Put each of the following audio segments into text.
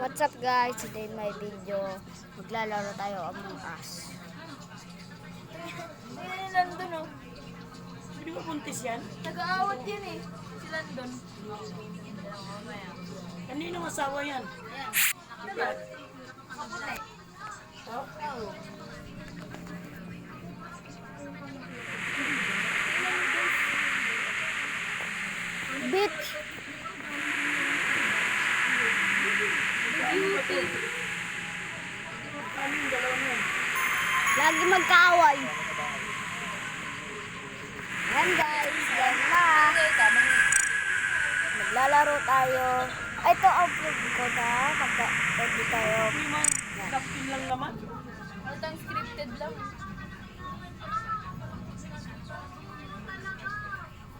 What's up guys? Today in my video, maglalaro tayo Among Us. Ayun, nandun oh. Hindi ba buntis yan? Nag-aawat yan eh. Si Landon. Kanino asawa yan? Diba? Lagi magkaaway. Yan guys, yan na. Maglalaro tayo. Ay, ito upload ko na. Magka-ready tayo. Captain lang naman. Altang scripted lang.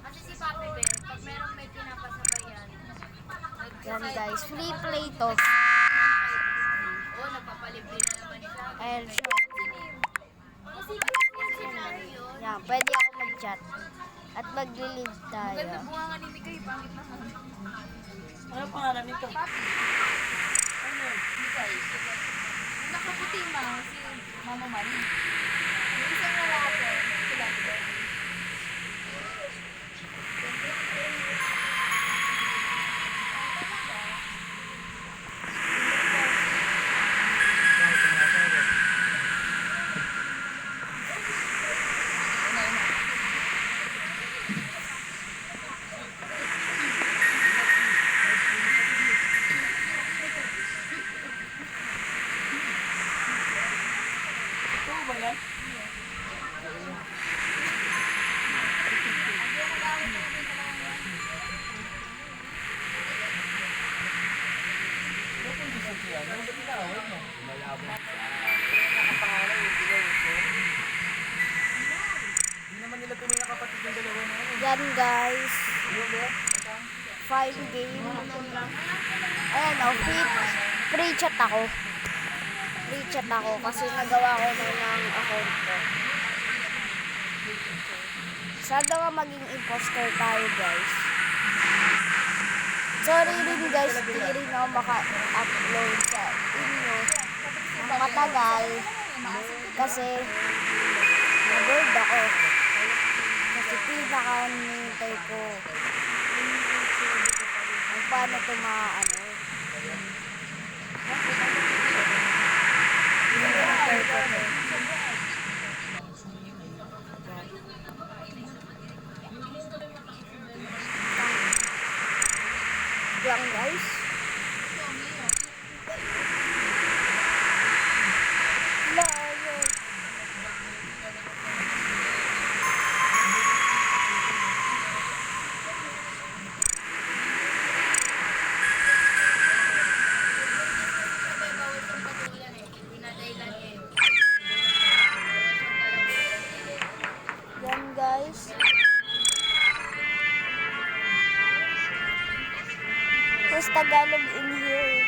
Kasi si Papi Ben, pag merong may pinapasabay yan, Yan guys, free play to. Yung scenario, Yan, pwede ako mag-chat. At magli-live tayo. ganda bunga nga ni Mika, eh, pangit na. Ano pangalan nito? Ano yun? Mika, eh. Yung nakaputi ma, si Mama Mari. Yan? Guys. Five game. Ayan o, free, free chat ako. Free chat ako kasi nagawa ko na ng account ko. Sana nga maging imposter tayo guys. Sorry rin guys, di rin ako maka-upload sa inyo. Ang matagal kasi nag-board ako. Kasi pinaka-nintay ko. Kung paano ito ano. Who's Tagalog in here?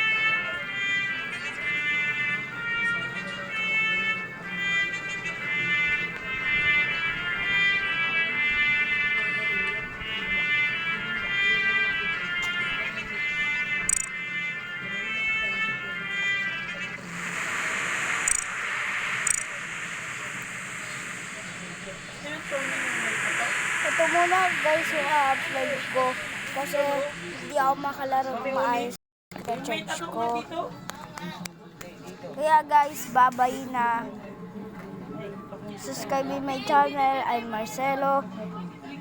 Ito muna guys yung upload ko. Kasi hindi ako makalaro ng maayos sa church ko. Kaya guys, babay na. Subscribe my channel. I'm Marcelo.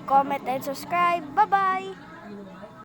Comment and subscribe. Bye-bye!